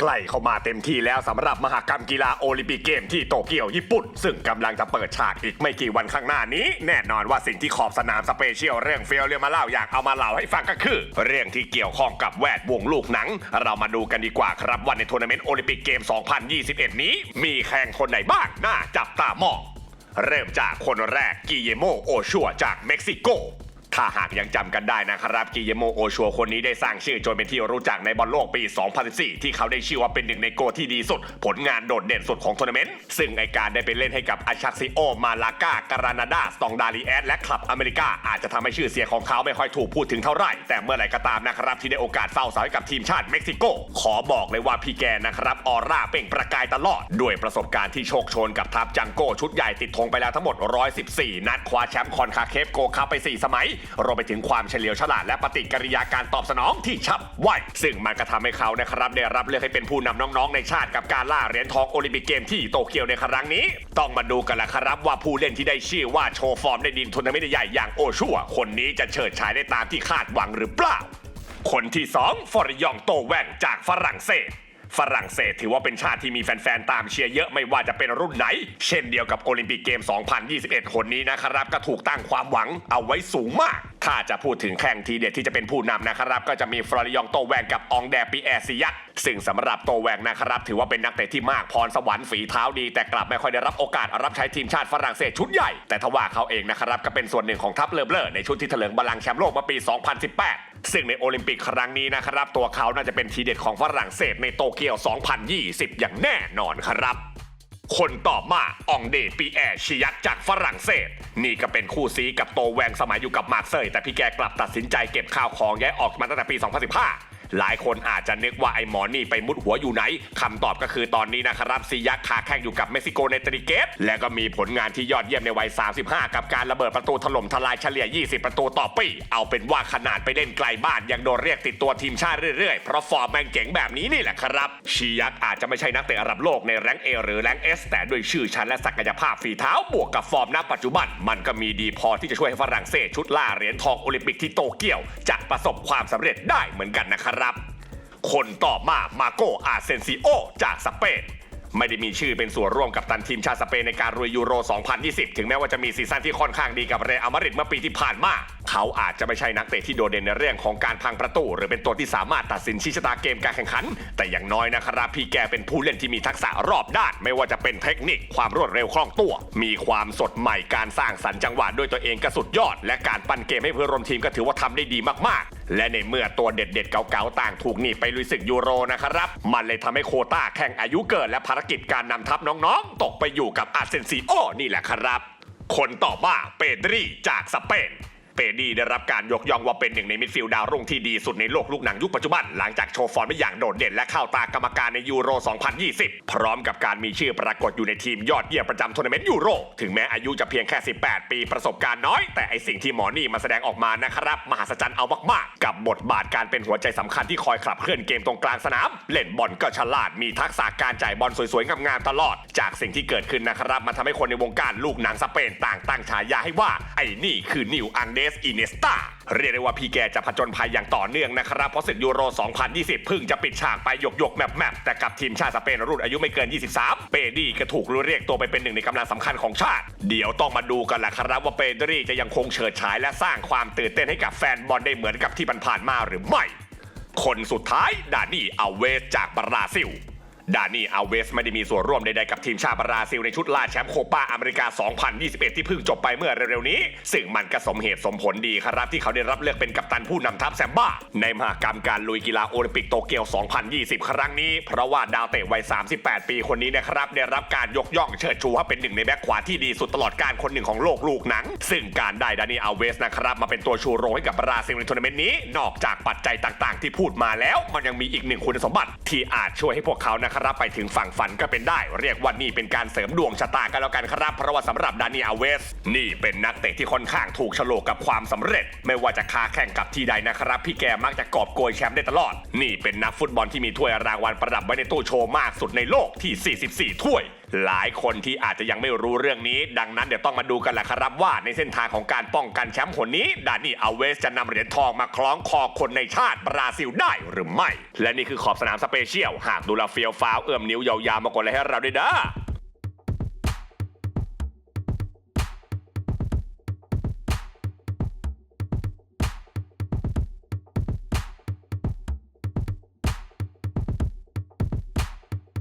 ใกล้เข้ามาเต็มที่แล้วสำหรับมหกรรมกีฬาโอลิมปิกเกมที่โตเกียวญี่ปุ่น ซึ่งกำลังจะเปิดฉากอีกไม่กี่วันข้างหน้านี้ แน่นอนว่าสิ่งที่ขอบสนามสเปเชียลเรื่องเฟียวเรียมาเล่าอยากเอามาเล่าให้ฟังก็คือ เรื่องที่เกี่ยวข้องกับแวดวงลูกหนัง เรามาดูกันดีกว่าครับว่าในทัวร์นาเมนต์โอลิมปิกเกม 2021 นี้ มีแข่งคนไหนบ้างน่าจับตามองเริ่มจากคนแรกกิเยโมโอชัวจากเม็กซิโก ถ้าหากยังจำกันได้นะครับกิเยโมโอชัวคนนี้ได้สร้างชื่อจนเป็นที่รู้จักในบอลโลกปี 2014 ที่เขาได้ชื่อว่าเป็นหนึ่งในโกที่ดีสุด ผลงานโดดเด่นสุดของทัวร์นาเมนต์ ซึ่งไอการได้ไปเล่นให้กับอาชักซิโอ มาลากาการานาดาสตองดาลีแอสและคลับอเมริกา อาจจะทำให้ชื่อเสียงของเขาไม่ค่อยถูกพูดถึงเท่าไหร่ แต่เมื่อไหร่ก็ตามนะครับที่ได้โอกาสเฝ้าเสาให้กับทีมชาติเม็กซิโก ขอบอกเลยว่าพี่แกนะครับออร่าเปล่งประกายตลอด ด้วยประสบการณ์ที่โชคโชนกับทัพจังโก้ชุดใหญ่ติดธงไปแล้วทั้งหมด 114 นัดคว้าแชมป์คอนคาเคฟโกคัพไป 4 สมัยรวมไปถึงความเฉลียวฉลาดและปฏิกิริยาการตอบสนองที่ฉับไวซึ่งมันก็ทำให้เขานะครับได้รับเลือกให้เป็นผู้นำน้องๆ ในชาติกับการล่าเหรียญทองโอลิมปิกเกมที่โตเกียวในครั้งนี้ ต้องมาดูกันละครับว่าผู้เล่นที่ได้ชื่อว่าโชว์ฟอร์มในดินทัวร์นาเมนต์ใหญ่อย่างโอชัวคนนี้จะเฉิดฉายได้ตามที่คาดหวังหรือเปล่า คนที่2ฟอริยองโตแวนจากฝรั่งเศส ฝรั่งเศสถือว่าเป็นชาติที่มีแฟนๆ ตามเชียร์เยอะไม่ว่าจะเป็นรุ่นไหน เช่นเดียวกับโอลิมปิกเกม 2021 คนนี้นะครับ ก็ถูกตั้งความหวังเอาไว้สูงมาก ถ้าจะพูดถึงแข่งทีเด็ดที่จะเป็นผู้นำนะครับ ก็จะมีฟลอริยองโตแวนกับอองแดปีแอซิยักซึ่งสำหรับโตแวงนะครับ ถือว่าเป็นนักเตะที่มากพรสวรรค์ฝีเท้าดี แต่กลับไม่ค่อยได้รับโอกาสรับใช้ทีมชาติฝรั่งเศสชุดใหญ่ แต่ทว่าเขาเองนะครับก็เป็นส่วนหนึ่งของทัพเลเบลอในชุดที่เถลิงบัลลังแชมป์โลกเมื่อปี 2018 ซึ่งในโอลิมปิกครั้งนี้นะครับ ตัวเขาน่าจะเป็นทีเด็ดของฝรั่งเศสในโตเกียว 2020 อย่างแน่นอนครับ คนต่อมาอองเดปีแอชิยักจากฝรั่งเศส นี่ก็เป็นคู่ซีกับโตแวงสมัยอยู่กับมาร์เซยแต่พี่แกกลับตัดสินใจเก็บข้าวของย้ายออกมาตั้งแต่ปี 2015 หลายคนอาจจะนึกว่าไอ้หมอนี่ไปมุดหัวอยู่ไหนคำตอบก็คือตอนนี้นะครับซียักคาแข่งอยู่กับเม็กซิโกในตริเกตและก็มีผลงานที่ยอดเยี่ยมในวัย 35 กับการระเบิดประตูถล่มทลายเฉลี่ย 20 ประตูต่อปี เอาเป็นว่าขนาดไปเล่นไกลบ้านยังโดนเรียกติดตัวทีมชาติเรื่อยๆ เพราะฟอร์มแม่งเจ๋งแบบนี้นี่แหละครับชียักอาจจะไม่ใช่นักเตะระดับโลกในแรงเอหรือแรงเอสแต่ด้วยชื่อชั้นและศักยภาพฝีเท้าบวกกับฟอร์มณปัจจุบัน มันก็มีดีพอที่จะช่วยให้ฝรั่งเศสชุดล่าเหรียญทองโอลิมปิกที่โตเกียวจะประสบความสำเร็จได้เหมือนกันนะครับคนต่อมามาโกอาเซนซิโอจากสเปนไม่ได้มีชื่อเป็นส่วนร่วมกับตันทีมชาติสเปนในการรวยยูโร 2020 ถึงแม้ว่าจะมีซีซั่นที่ค่อนข้างดีกับเรอัลมาดริดเมื่อปีที่ผ่านมา เขาอาจจะไม่ใช่นักเตะที่โดดเด่นในเรื่องของการพังประตู หรือเป็นตัวที่สามารถตัดสินชี้ชะตาเกมการแข่งขัน แต่อย่างน้อยนะครับพี่แกเป็นผู้เล่นที่มีทักษะรอบด้าน ไม่ว่าจะเป็นเทคนิคความรวดเร็วคล่องตัว มีความสดใหม่การสร้างสรรค์จังหวะด้วยตัวเองก็สุดยอด และการปั้นเกมให้เพื่อนร่วมทีมก็ถือว่าทำได้ดีมากๆ และในเมื่อตัวเด็ดๆเก่าๆต่างถูกหนีไปลุยศึกยูโรนะครับ มันเลยทำให้โคต้าแข่งอายุเกิดและภารกิจการนำทัพน้องๆ ตกไปอยู่กับอาเซนซิโอนี่แหละครับ คนต่อมาเปดรีจากสเปน เปดีได้รับการยกย่องว่าเป็นหนึ่งในมิดฟิลด์ดาวรุ่งที่ดีสุดในโลกลูกหนังยุคปัจจุบัน หลังจากโชว์ฟอร์มได้อย่างโดดเด่นและเข้าตากรรมการในยูโร 2020 พร้อมกับการมีชื่อปรากฏอยู่ในทีมยอดเยี่ยมประจำทัวร์นาเมนต์ยูโร ถึงแม้อายุจะเพียงแค่ 18 ปีประสบการณ์น้อย แต่ไอสิ่งที่หมอนี่มาแสดงออกมานะครับมหัศจรรย์เอามากๆ กับบทบาทการเป็นหัวใจสำคัญที่คอยขับเคลื่อนเกมตรงกลางสนาม เล่นบอลก็ฉลาดมีทักษะการจ่ายบอลสวยๆงามๆตลอด จากสิ่งที่เกิดขึ้นนะครับมันทำให้คนในวงการลูกหนังสเปนต่างตั้งฉายาให้ว่าไอ้นี่คือนิวอังเดสอินเนสตาเรียกได้ว่าพี่แกจะผจญภัยอย่างต่อเนื่องนะครับ เพราะศึกยูโร 2020 เพิ่งจะปิดฉากไปหยกหยกแมปแมปแต่กับทีมชาติสเปนรุ่นอายุไม่เกิน 23 เปดี้ก็ถูกเรียกตัวไปเป็นหนึ่งในกำลังสำคัญของชาติ เดี๋ยวต้องมาดูกันแหละครับว่าเปดรีจะยังคงเฉิดฉายและสร้างความตื่นเต้นให้กับแฟนบอลได้เหมือนกับที่ผ่านมาหรือไม่ คนสุดท้ายดานี่อเวสจากบราซิล ดานี่อัลเวสไม่ได้มีส่วนร่วมใดๆกับทีมชาติบราซิลในชุดล่าแชมป์โคปาอเมริกา 2021 ที่เพิ่งจบไปเมื่อเร็วๆนี้ ซึ่งมันก็สมเหตุสมผลดีครับที่เขาได้รับเลือกเป็นกัปตันผู้นำทัพแซมบ้า ในมหากรรมการลุยกีฬาโอลิมปิกโตเกียว 2020 ครั้งนี้ เพราะว่าดาวเตะวัย 38 ปีคนนี้นะครับได้รับการยกย่องเชิดชูว่าเป็นหนึ่งในแบ็คขวาที่ดีสุดตลอดการคนหนึ่งของโลกลูกหนัง ซึ่งการได้ดานี่อัลเวสนะครับมาเป็นตัวชูโรงให้กับบราซิลในทัวร์นาเมนต์นี้ นอกจากปัจจัยต่างๆ ที่พูดมาแล้ว มันยังมีอีกหนึ่งคุณสมบัติที่อาจช่วยให้พวกเขานะครับรับไปถึงฝั่งฝันก็เป็นได้ เรียกว่านี่เป็นการเสริมดวงชะตากันแล้วกันครับเพราะว่าสำหรับดานีอาเวส นี่เป็นนักเตะที่ค่อนข้างถูกโฉลกกับความสำเร็จ ไม่ว่าจะค้าแข่งกับที่ใดนะครับพี่แกมักจะกอบโกยแชมป์ได้ตลอด นี่เป็นนักฟุตบอลที่มีถ้วยรางวัลประดับไว้ในตู้โชว์มากสุดในโลกที่ 44 ถ้วยหลายคนที่อาจจะยังไม่รู้เรื่องนี้ ดังนั้นเดี๋ยวต้องมาดูกันแหละครับว่าในเส้นทางของการป้องกันแชมป์คนนี้ดานี่อาเวสจะนำเหรียญทองมาคล้องคอคนในชาติบราซิลได้หรือไม่ และนี่คือขอบสนามสเปเชียล หากดูแลาเฟียวฟ้าวเอื้อมนิ้วยาวๆมากดเลยให้เราด้วยเด้อ